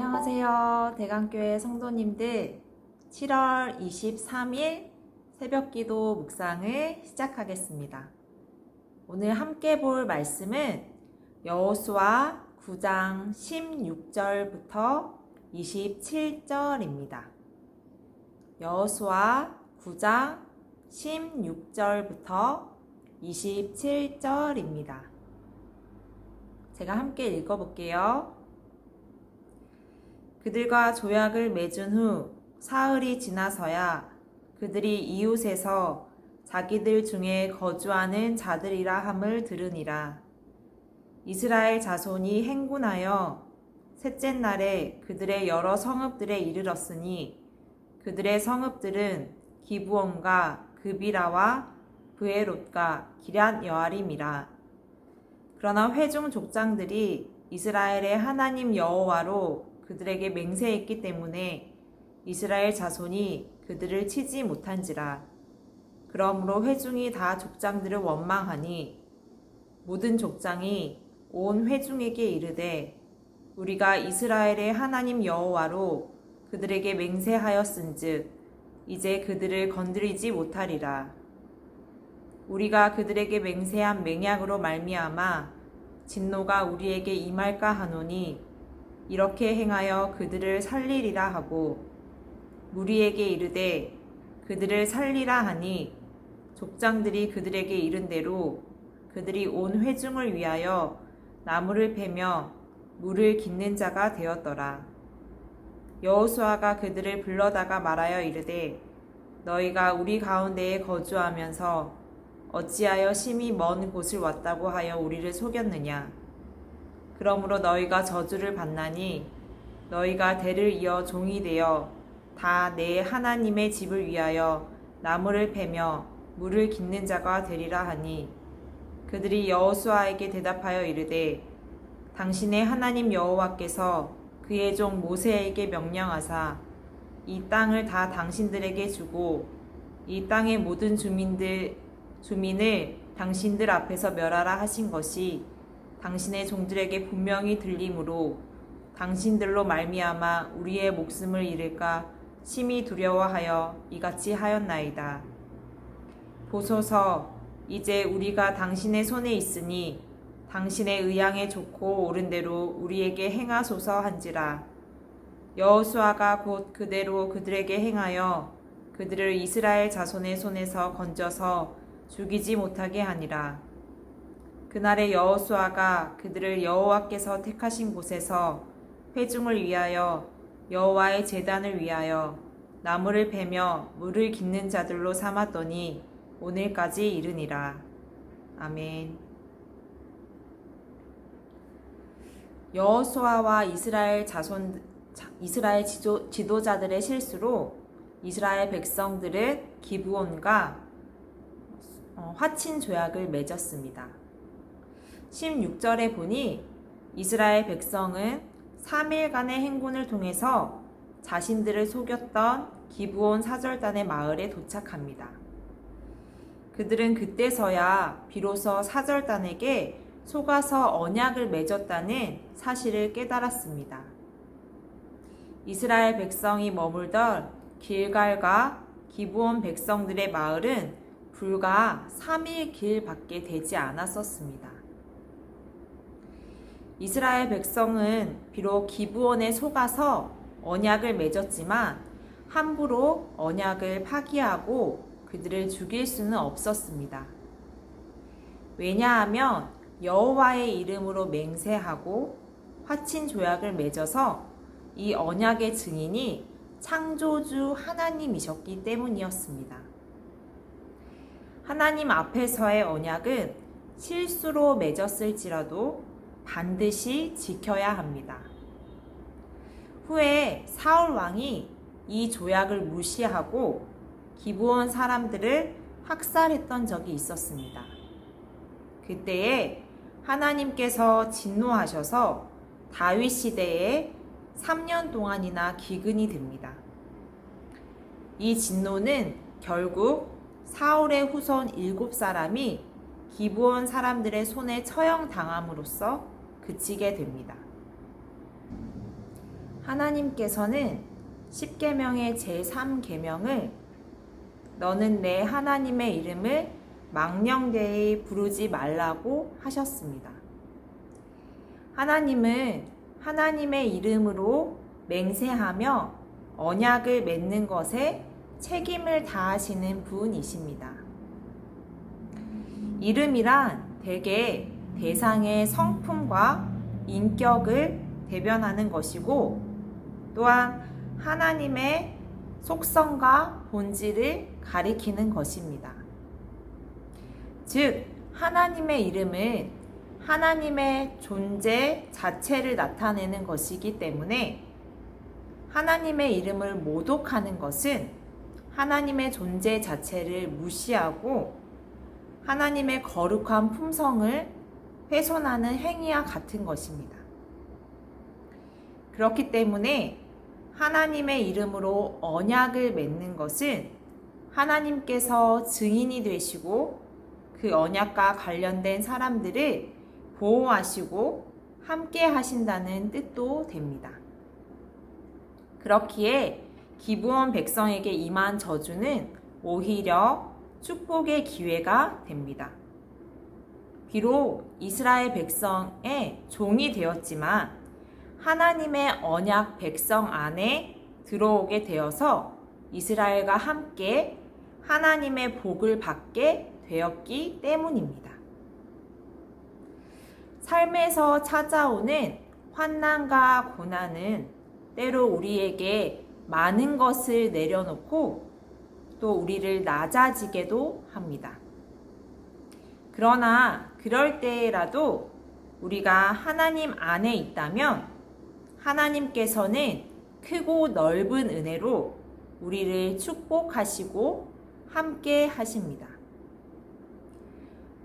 안녕하세요. 대강교회 성도님들 7월 23일 새벽 기도 묵상을 시작하겠습니다. 오늘 함께 볼 말씀은 여호수아 9장 16절부터 27절입니다. 여호수아 9장 16절부터 27절입니다. 제가 함께 읽어볼게요. 그들과 조약을 맺은 후 사흘이 지나서야 그들이 이웃에서 자기들 중에 거주하는 자들이라 함을 들으니라. 이스라엘 자손이 행군하여 셋째 날에 그들의 여러 성읍들에 이르렀으니 그들의 성읍들은 기부온과 그비라와 브에롯과 기란 여아림이라. 그러나 회중 족장들이 이스라엘의 하나님 여호와로 그들에게 맹세했기 때문에 이스라엘 자손이 그들을 치지 못한지라. 그러므로 회중이 다 족장들을 원망하니 모든 족장이 온 회중에게 이르되 우리가 이스라엘의 하나님 여호와로 그들에게 맹세하였은즉 이제 그들을 건드리지 못하리라. 우리가 그들에게 맹세한 맹약으로 말미암아 진노가 우리에게 임할까 하노니 이렇게 행하여 그들을 살리리라 하고 무리에게 이르되 그들을 살리라 하니 족장들이 그들에게 이른 대로 그들이 온 회중을 위하여 나무를 패며 물을 깃는 자가 되었더라. 여호수아가 그들을 불러다가 말하여 이르되 너희가 우리 가운데에 거주하면서 어찌하여 심히 먼 곳을 왔다고 하여 우리를 속였느냐? 그러므로 너희가 저주를 받나니 너희가 대를 이어 종이 되어 다 내 하나님의 집을 위하여 나무를 패며 물을 깃는 자가 되리라 하니 그들이 여호수아에게 대답하여 이르되 당신의 하나님 여호와께서 그의 종 모세에게 명령하사 이 땅을 다 당신들에게 주고 이 땅의 모든 주민들 주민을 당신들 앞에서 멸하라 하신 것이 당신의 종들에게 분명히 들림으로 당신들로 말미암아 우리의 목숨을 잃을까 심히 두려워하여 이같이 하였나이다. 보소서 이제 우리가 당신의 손에 있으니 당신의 의향에 좋고 옳은 대로 우리에게 행하소서 한지라 여호수아가 곧 그대로 그들에게 행하여 그들을 이스라엘 자손의 손에서 건져서 죽이지 못하게 하니라 그날에 여호수아가 그들을 여호와께서 택하신 곳에서 회중을 위하여 여호와의 제단을 위하여 나무를 베며 물을 깃는 자들로 삼았더니 오늘까지 이르니라. 아멘. 여호수아와 이스라엘 자손 이스라엘 지도, 지도자들의 실수로 이스라엘 백성들은 기브온과 어, 화친 조약을 맺었습니다. 16절에 보니 이스라엘 백성은 3일간의 행군을 통해서 자신들을 속였던 기브온 사절단의 마을에 도착합니다. 그들은 그때서야 비로소 사절단에게 속아서 언약을 맺었다는 사실을 깨달았습니다. 이스라엘 백성이 머물던 길갈과 기브온 백성들의 마을은 불과 3일 길밖에 되지 않았었습니다. 이스라엘 백성은 비록 기브온에 속아서 언약을 맺었지만 함부로 언약을 파기하고 그들을 죽일 수는 없었습니다. 왜냐하면 여호와의 이름으로 맹세하고 화친 조약을 맺어서 이 언약의 증인이 창조주 하나님이셨기 때문이었습니다. 하나님 앞에서의 언약은 실수로 맺었을지라도 반드시 지켜야 합니다. 후에 사울 왕이 이 조약을 무시하고 기부원 사람들을 학살했던 적이 있었습니다. 그때에 하나님께서 진노하셔서 다윗 시대에 3년 동안이나 기근이 됩니다. 이 진노는 결국 사울의 후손 7사람이 기부원 사람들의 손에 처형당함으로써 그치게 됩니다. 하나님께서는 10계명의 제3계명을 너는 내 하나님의 이름을 망령되이 부르지 말라고 하셨습니다. 하나님은 하나님의 이름으로 맹세하며 언약을 맺는 것에 책임을 다하시는 분이십니다. 이름이란 대개 대상의 성품과 인격을 대변하는 것이고 또한 하나님의 속성과 본질을 가리키는 것입니다. 즉, 하나님의 이름은 하나님의 존재 자체를 나타내는 것이기 때문에 하나님의 이름을 모독하는 것은 하나님의 존재 자체를 무시하고 하나님의 거룩한 품성을 훼손하는 행위와 같은 것입니다. 그렇기 때문에 하나님의 이름으로 언약을 맺는 것은 하나님께서 증인이 되시고 그 언약과 관련된 사람들을 보호하시고 함께 하신다는 뜻도 됩니다. 그렇기에 기부원 백성에게 임한 저주는 오히려 축복의 기회가 됩니다. 비록 이스라엘 백성의 종이 되었지만 하나님의 언약 백성 안에 들어오게 되어서 이스라엘과 함께 하나님의 복을 받게 되었기 때문입니다. 삶에서 찾아오는 환난과 고난은 때로 우리에게 많은 것을 내려놓고 또 우리를 낮아지게도 합니다. 그러나 그럴 때라도 우리가 하나님 안에 있다면 하나님께서는 크고 넓은 은혜로 우리를 축복하시고 함께 하십니다.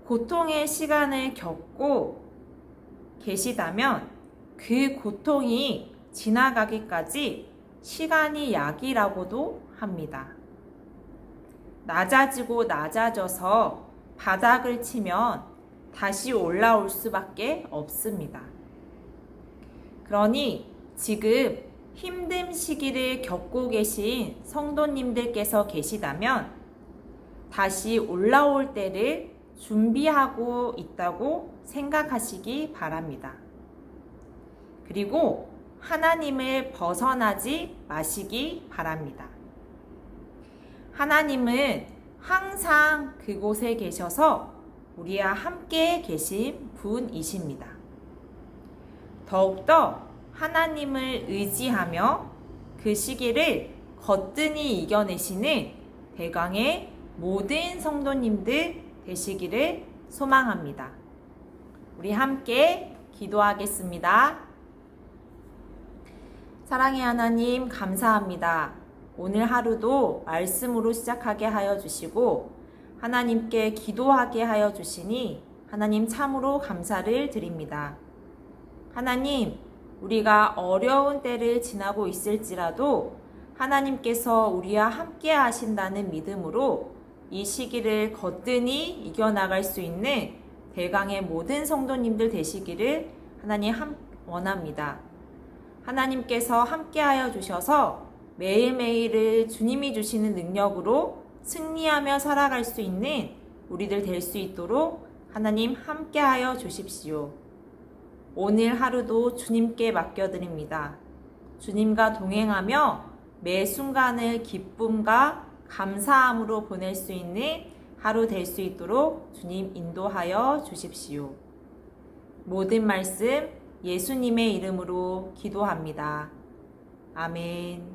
고통의 시간을 겪고 계시다면 그 고통이 지나가기까지 시간이 약이라고도 합니다. 낮아지고 낮아져서 바닥을 치면 다시 올라올 수밖에 없습니다. 그러니 지금 힘든 시기를 겪고 계신 성도님들께서 계시다면 다시 올라올 때를 준비하고 있다고 생각하시기 바랍니다. 그리고 하나님을 벗어나지 마시기 바랍니다. 하나님은 항상 그곳에 계셔서 우리와 함께 계신 분이십니다. 더욱더 하나님을 의지하며 그 시기를 거뜬히 이겨내시는 대강의 모든 성도님들 되시기를 소망합니다. 우리 함께 기도하겠습니다. 사랑의 하나님, 감사합니다. 오늘 하루도 말씀으로 시작하게 하여 주시고, 하나님께 기도하게 하여 주시니, 하나님 참으로 감사를 드립니다. 하나님, 우리가 어려운 때를 지나고 있을지라도, 하나님께서 우리와 함께 하신다는 믿음으로 이 시기를 거뜬히 이겨나갈 수 있는 대강의 모든 성도님들 되시기를 하나님 함 원합니다. 하나님께서 함께하여 주셔서 매일매일을 주님이 주시는 능력으로 승리하며 살아갈 수 있는 우리들 될 수 있도록 하나님 함께하여 주십시오. 오늘 하루도 주님께 맡겨드립니다. 주님과 동행하며 매 순간을 기쁨과 감사함으로 보낼 수 있는 하루 될 수 있도록 주님 인도하여 주십시오. 모든 말씀 예수님의 이름으로 기도합니다. 아멘.